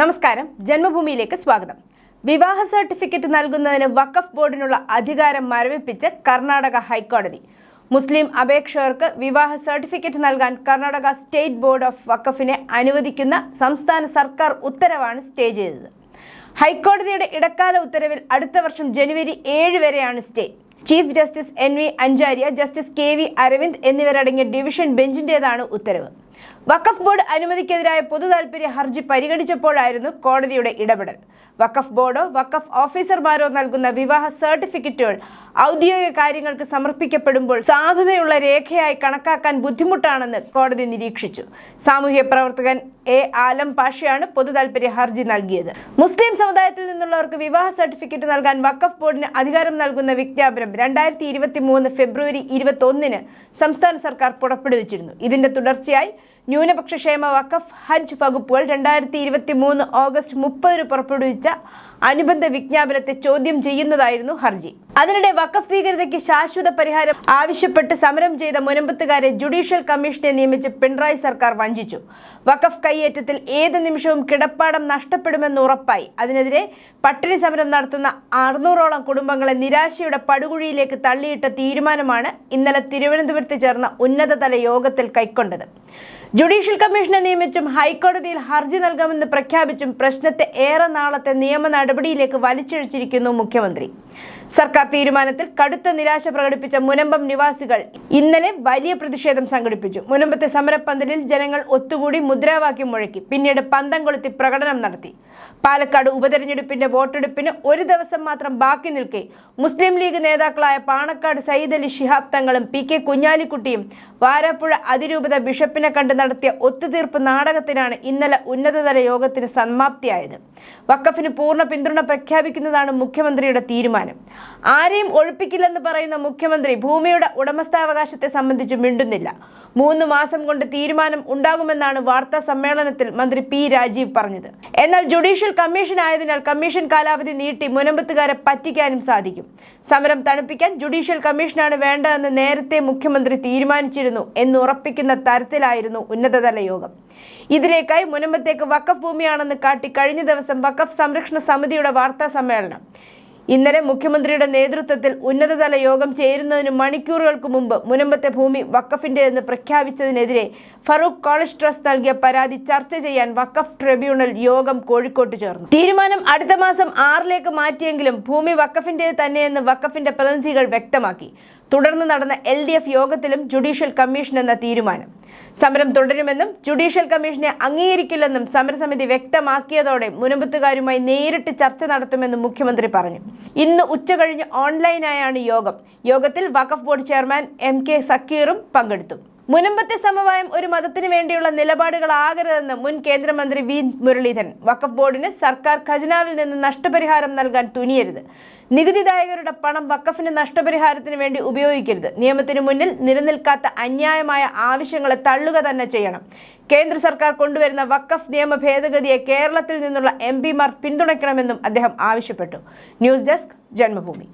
നമസ്കാരം. ജന്മഭൂമിയിലേക്ക് സ്വാഗതം. വിവാഹ സർട്ടിഫിക്കറ്റ് നൽകുന്നതിന് വഖഫ് ബോർഡിനുള്ള അധികാരം മരവിപ്പിച്ച് കർണാടക ഹൈക്കോടതി. മുസ്ലിം അപേക്ഷകർക്ക് വിവാഹ സർട്ടിഫിക്കറ്റ് നൽകാൻ കർണാടക സ്റ്റേറ്റ് ബോർഡ് ഓഫ് വഖഫിനെ അനുവദിക്കുന്ന സംസ്ഥാന സർക്കാർ ഉത്തരവാണ് സ്റ്റേ ചെയ്തത്. ഹൈക്കോടതിയുടെ ഇടക്കാല ഉത്തരവിൽ അടുത്ത വർഷം ജനുവരി ഏഴ് വരെയാണ് stay. Chief justice N V Anjaria justice K V Aravind എന്നിവരടങ്ങിയ ഡിവിഷൻ ബെഞ്ചിന്റേതാണ് ഉത്തരവ്. വഖഫ് ബോർഡ് അനുമതിക്കെതിരായ പൊതു താൽപര്യ ഹർജി പരിഗണിച്ചപ്പോഴായിരുന്നു കോടതിയുടെ ഇടപെടൽ. വഖഫ് ബോർഡോ വഖഫ് ഓഫീസർമാരോ നൽകുന്ന വിവാഹ സർട്ടിഫിക്കറ്റുകൾ ഔദ്യോഗിക കാര്യങ്ങൾക്ക് സമർപ്പിക്കപ്പെടുമ്പോൾ സാധുതയുള്ള രേഖയായി കണക്കാക്കാൻ ബുദ്ധിമുട്ടാണെന്ന് കോടതി നിരീക്ഷിച്ചു. സാമൂഹ്യ പ്രവർത്തകൻ എ ആലം പാഷയാണ് പൊതു താൽപര്യ ഹർജി നൽകിയത്. മുസ്ലിം സമുദായത്തിൽ നിന്നുള്ളവർക്ക് വിവാഹ സർട്ടിഫിക്കറ്റ് നൽകാൻ വഖഫ് ബോർഡിന് അധികാരം നൽകുന്ന വിജ്ഞാപനം രണ്ടായിരത്തി ഫെബ്രുവരി ഇരുപത്തി സംസ്ഥാന സർക്കാർ പുറപ്പെടുവിച്ചിരുന്നു. ഇതിന്റെ തുടർച്ചയായി ന്യൂനപക്ഷ ക്ഷേമ വഖഫ് ഹജ്ജ് വകുപ്പുകൾ രണ്ടായിരത്തി ഇരുപത്തി മൂന്ന് ഓഗസ്റ്റ് മുപ്പതിന് പുറപ്പെടുവിച്ച അനുബന്ധ വിജ്ഞാപനത്തെ ചോദ്യം ചെയ്യുന്നതായിരുന്നു ഹർജി. അതിനിടെ വഖഫ് ഭീകരതയ്ക്ക് ശാശ്വത പരിഹാരം ആവശ്യപ്പെട്ട് സമരം ചെയ്ത മുനമ്പത്തുകാരെ ജുഡീഷ്യൽ കമ്മീഷനെ നിയമിച്ച് പിണറായി സർക്കാർ വഞ്ചിച്ചു. വഖഫ് കൈയേറ്റത്തിൽ ഏത് നിമിഷവും കിടപ്പാടം നഷ്ടപ്പെടുമെന്ന് ഉറപ്പായി. അതിനെതിരെ പട്ടിണി സമരം നടത്തുന്ന അറുന്നൂറോളം കുടുംബങ്ങളെ നിരാശയുടെ പടുകുഴിയിലേക്ക് തള്ളിയിട്ട തീരുമാനമാണ് ഇന്നലെ തിരുവനന്തപുരത്ത് ചേർന്ന ഉന്നതതല യോഗത്തിൽ കൈക്കൊണ്ടത്. ജുഡീഷ്യൽ കമ്മീഷനെ നിയമിച്ചും ഹൈക്കോടതിയിൽ ഹർജി നൽകാമെന്ന് പ്രഖ്യാപിച്ചും പ്രശ്നത്തെ ഏറെ നാളത്തെ നിയമ നടപടിയിലേക്ക് വലിച്ചിഴച്ചിരിക്കുന്നു മുഖ്യമന്ത്രി. സർക്കാർ തീരുമാനത്തിൽ കടുത്ത നിരാശ പ്രകടിപ്പിച്ച മുനമ്പം നിവാസികൾ ഇന്നലെ വലിയ പ്രതിഷേധം സംഘടിപ്പിച്ചു. മുനമ്പത്തെ സമരപ്പന്തലിൽ ജനങ്ങൾ ഒത്തുകൂടി മുദ്രാവാക്യം മുഴക്കി. പിന്നീട് പന്തം കൊളുത്തി പ്രകടനം നടത്തി. പാലക്കാട് ഉപതെരഞ്ഞെടുപ്പിന്റെ വോട്ടെടുപ്പിന് ഒരു ദിവസം മാത്രം ബാക്കി നിൽക്കെ മുസ്ലിം ലീഗ് നേതാക്കളായ പാണക്കാട് സയ്യിദ് അലി ശിഹാബ് തങ്ങളും പി കെ കുഞ്ഞാലിക്കുട്ടിയും വാരാപ്പുഴ അതിരൂപത ബിഷപ്പിനെ കണ്ട് നടത്തിയ ഒത്തുതീർപ്പ് നാടകത്തിനാണ് ഇന്നലെ ഉന്നതതല യോഗത്തിന് സമാപ്തിയായത്. വക്കഫിന് പൂർണ പിന്തുണ പ്രഖ്യാപിക്കുന്നതാണ് മുഖ്യമന്ത്രിയുടെ തീരുമാനം. ആരെയും ഒഴിപ്പിക്കില്ലെന്ന് പറയുന്ന മുഖ്യമന്ത്രി ഭൂമിയുടെ ഉടമസ്ഥാവകാശത്തെ സംബന്ധിച്ച് മിണ്ടുന്നില്ല. മൂന്ന് മാസം കൊണ്ട് തീരുമാനം ഉണ്ടാകുമെന്നാണ് വാർത്താ സമ്മേളനത്തിൽ മന്ത്രി പി രാജീവ് പറഞ്ഞത്. എന്നാൽ ജുഡീഷ്യൽ കമ്മീഷൻ ആയതിനാൽ കമ്മീഷൻ കാലാവധി നീട്ടി മുനമ്പത്തുകാരെ പറ്റിക്കാനും സാധിക്കും. സമരം തണുപ്പിക്കാൻ ജുഡീഷ്യൽ കമ്മീഷനാണ് വേണ്ടതെന്ന് നേരത്തെ മുഖ്യമന്ത്രി തീരുമാനിച്ചിരുന്നു എന്ന് ഉറപ്പിക്കുന്ന തരത്തിലായിരുന്നു ഉന്നതതല യോഗം. ഇതിലേക്കായി മുനമ്പത്തേക്ക് വക്കഫ് ഭൂമിയാണെന്ന് കാട്ടി കഴിഞ്ഞ ദിവസം വക്കഫ് സംരക്ഷണ സമിതിയുടെ വാർത്താ സമ്മേളനം. ഇന്നലെ മുഖ്യമന്ത്രിയുടെ നേതൃത്വത്തിൽ ഉന്നതതല യോഗം ചേരുന്നതിന് മണിക്കൂറുകൾക്ക് മുമ്പ് മുനമ്പത്തെ ഭൂമി വക്കഫിന്റെതെന്ന് പ്രഖ്യാപിച്ചതിനെതിരെ ഫറൂഖ് കോളേജ് ട്രസ്റ്റ് നൽകിയ പരാതി ചർച്ച ചെയ്യാൻ വക്കഫ് ട്രിബ്യൂണൽ യോഗം കോഴിക്കോട്ട് ചേർന്നു. തീരുമാനം അടുത്ത മാസം ആറിലേക്ക് മാറ്റിയെങ്കിലും ഭൂമി വക്കഫിന്റേത് തന്നെയെന്ന് വക്കഫിന്റെ പ്രതിനിധികൾ വ്യക്തമാക്കി. തുടർന്ന് നടന്ന എൽ ഡി എഫ് യോഗത്തിലും ജുഡീഷ്യൽ കമ്മീഷൻ എന്ന തീരുമാനം. സമരം തുടരുമെന്നും ജുഡീഷ്യൽ കമ്മീഷനെ അംഗീകരിക്കില്ലെന്നും സമരസമിതി വ്യക്തമാക്കിയതോടെ മുനമ്പത്തുകാരുമായി നേരിട്ട് ചർച്ച നടത്തുമെന്നും മുഖ്യമന്ത്രി പറഞ്ഞു. ഇന്ന് ഉച്ചകഴിഞ്ഞ് ഓൺലൈനായാണ് യോഗം. യോഗത്തിൽ Waqf board chairman M K സക്കീറും പങ്കെടുത്തു. മുനമ്പത്തെ സമവായം ഒരു മതത്തിന് വേണ്ടിയുള്ള നിലപാടുകളാകരുതെന്ന് മുൻ കേന്ദ്രമന്ത്രി വി. മുരളീധരൻ. വഖഫ് ബോർഡിന് സർക്കാർ ഖജനാവിൽ നിന്ന് നഷ്ടപരിഹാരം നൽകാൻ തുനിയരുത്. നികുതിദായകരുടെ പണം വഖഫിന് നഷ്ടപരിഹാരത്തിന് വേണ്ടി ഉപയോഗിക്കരുത്. നിയമത്തിന് മുന്നിൽ നിലനിൽക്കാത്ത അന്യായമായ ആവശ്യങ്ങളെ തള്ളുക തന്നെ ചെയ്യണം. കേന്ദ്ര സർക്കാർ കൊണ്ടുവരുന്ന വഖഫ് നിയമ ഭേദഗതിയെ കേരളത്തിൽ നിന്നുള്ള എം പിമാർ പിന്തുണയ്ക്കണമെന്നും അദ്ദേഹം ആവശ്യപ്പെട്ടു. News desk Janmabhumi.